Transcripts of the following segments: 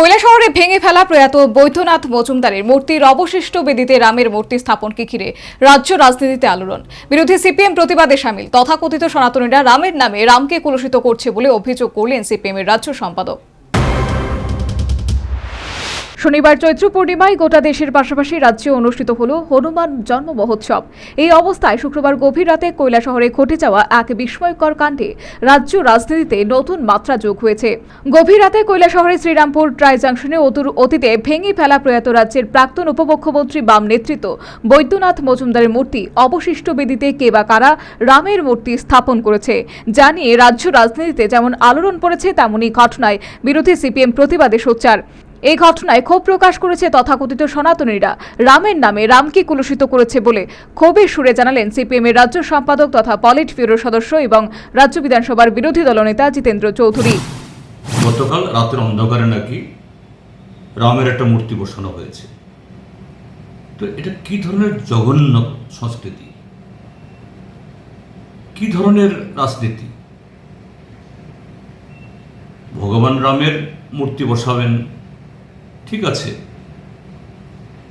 কৈলাসহরে ভেঙে ফেলা প্রয়াত বৈদ্যনাথ মজুমদারের মূর্তির অবশিষ্ট বেদিতে রামের মূর্তি স্থাপনকে ঘিরে রাজ্য রাজনীতিতে আলোড়ন। বিরোধী সিপিএম প্রতিবাদে সামিল। তথাকথিত সনাতনীরা রামের নামে রামকে কলুষিত করছে বলে অভিযোগ করলেন সিপিএমের রাজ্য সম্পাদক। শনিবার চৈত্র পূর্ণিমায় গোটা দেশের পাশাপাশি রাজ্যে অনুষ্ঠিত হল হনুমান জন্ম মহোৎসব। এই অবস্থায় শুক্রবার গভীর রাতে কৈলা শহরে ঘটে যাওয়া এক বিস্ময়কর কাণ্ডে রাজ্য রাজনীতিতে নতুন মাত্রা যোগ হয়েছে। গভীর রাতে কৈলা শহরে শ্রীরামপুর ট্রাই জাংশনে অতীতে ভেঙে ফেলা প্রয়াত রাজ্যের প্রাক্তন উপমুখ্যমন্ত্রী বাম নেতৃত্ব বৈদ্যনাথ মজুমদারের মূর্তি, অবশিষ্ট বেদিতে কে বা কারা রামের মূর্তি স্থাপন করেছে। যা নিয়ে রাজ্য রাজনীতিতে যেমন আলোড়ন পড়েছে, তেমনই ঘটনায় বিরোধী সিপিএম প্রতিবাদে সোচ্চার। এই ঘটনায় ক্ষোভ প্রকাশ করেছে তথাকথিত সনাতনীরা। রামের নামে রামকে কুলুষিত করেছে বলে ক্ষোভের সুরে জানালেন সিপিএম এর রাজ্য সম্পাদক তথা পলিট ব্যুরোর সদস্য এবং রাজ্য বিধানসভার বিরোধী দলনেতা জিতেন্দ্র চৌধুরী। গতকাল রাতের অন্ধকারে নাকি রামের একটা মূর্তি বসানো হয়েছে। তো এটা কি ধরনের জঘন্য সংস্কৃতি? কি ধরনের রাজনীতি? ভগবান রামের মূর্তি বসাবেন ঠিক আছে।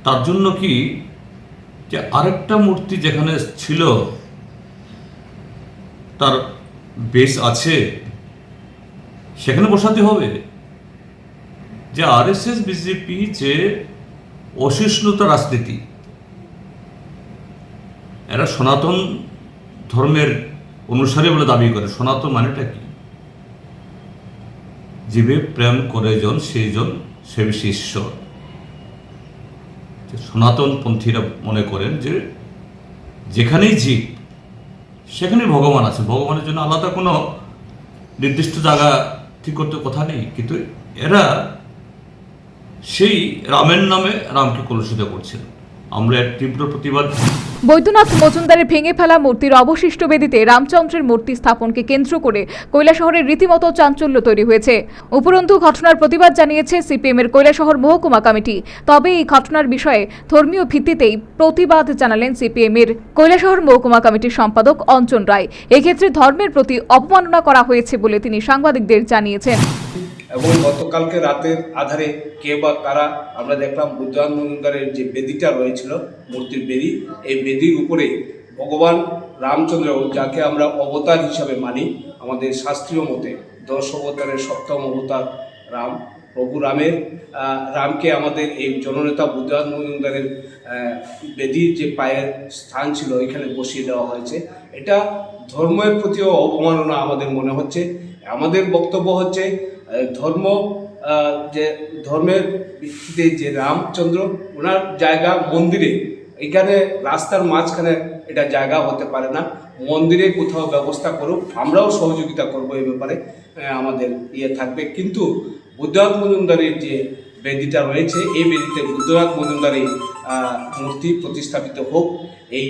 তার জন্য কি যে আরেকটা মূর্তি যেখানে ছিল, তার বেশ আছে, সেখানে বসাতে হবে? যে আর এস আরএসএস, বিজেপি যে অসহিষ্ণুতা রাজনীতি, এরা সনাতন ধর্মের অনুসারী বলে দাবি করে। সনাতন মানেটা কি? জীবে প্রেম করে জন সেই জন সে বেশি ঈশ্বর সনাতন পন্থীরা মনে করেন যে যেখানেই জীব, সেখানেই ভগবান আছে। ভগবানের জন্য আলাদা কোনো নির্দিষ্ট জায়গা ঠিক করতে কথা নেই। কিন্তু এরা সেই রামের নামে রামকে কলুষিত করছেন আমরা তীব্র প্রতিবাদ। বৈদ্যনাথ মজুমদারের ভেঙে ফেলা মূর্তির অবশিষ্ট বেদিতে রামচন্দ্রের মূর্তি স্থাপনকে কেন্দ্র করে কৈলাসহরের রীতিমতো চাঞ্চল্য তৈরি হয়েছে। উপরন্তু ঘটনার প্রতিবাদ জানিয়েছে সিপিএম এর কৈলাসহর মহকুমা কমিটি। তবে এই ঘটনার বিষয়ে ধর্মীয় ভিত্তিতেই প্রতিবাদ জানালেন সিপিএম এর কৈলাসহর মহকুমা কমিটির সম্পাদক অঞ্চন রায়। এক্ষেত্রে ধর্মের প্রতি অপমাননা করা হয়েছে বলে তিনি সাংবাদিকদের জানিয়েছেন। এবং গতকালকে রাতের আধারে কে বা কারা আমরা দেখলাম বুদ্ধবান মজুমদারের যে বেদিটা রয়েছিল, মূর্তির বেদি, এই বেদির উপরে ভগবান রামচন্দ্র যাকে আমরা অবতার হিসাবে মানি, আমাদের শাস্ত্রীয় মতে দশ অবতারের সপ্তম অবতার রাম, প্রভু রামের রামকে আমাদের এই জননেতা বুদ্ধবান মজুমদারের বেদির যে পায়ের স্থান ছিল এখানে বসিয়ে দেওয়া হয়েছে। এটা ধর্মের প্রতিও অবমাননা আমাদের মনে হচ্ছে। আমাদের বক্তব্য হচ্ছে ধর্ম যে ধর্মের ভিত্তিতে যে রামচন্দ্র, ওনার জায়গা মন্দিরে এখানে রাস্তার মাঝখানে এটা জায়গা হতে পারে না। মন্দিরে কোথাও ব্যবস্থা করুক, আমরাও সহযোগিতা করব এই ব্যাপারে আমাদের ইয়ে থাকবে। কিন্তু বুদ্ধনাথ মজুমদারের যে বেদিটা রয়েছে, এই বেদিতে বুদ্ধনাথ মজুমদারের মূর্তি প্রতিস্থাপিত হোক, এই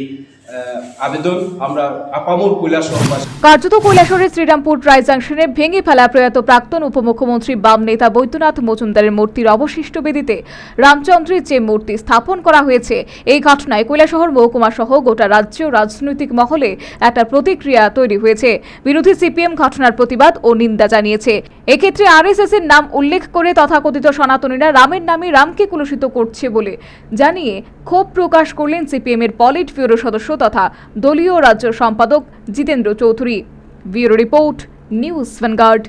কার্যত কৈলাসহরের শ্রীরামপুর ট্রাই জাংশনে ভেঙে ফেলা প্রয়াত প্রাক্তন উপমুখ্যমন্ত্রী বাম নেতা বৈদ্যনাথ মজুমদারের মূর্তির অবশিষ্ট বেদিতে রামচন্দ্রের যে মূর্তি স্থাপন করা হয়েছে, এই ঘটনায় কৈলাসহর মহকুমা সহ গোটা রাজ্য রাজনৈতিক মহলে একটা প্রতিক্রিয়া তৈরি হয়েছে। বিরোধী সিপিএম ঘটনার প্রতিবাদ ও নিন্দা জানিয়েছে। এক্ষেত্রে আরএসএস এর নাম উল্লেখ করে তথাকথিত সনাতনীরা রামের নামে রামকে কুলুষিত করছে বলে জানিয়ে ক্ষোভ প্রকাশ করলেন সিপিএম এর পলিট ব্যুরো সদস্য তথা দলীয় রাজ্য সম্পাদক Jitendra Chowdhury. Bureau report news Vanguard.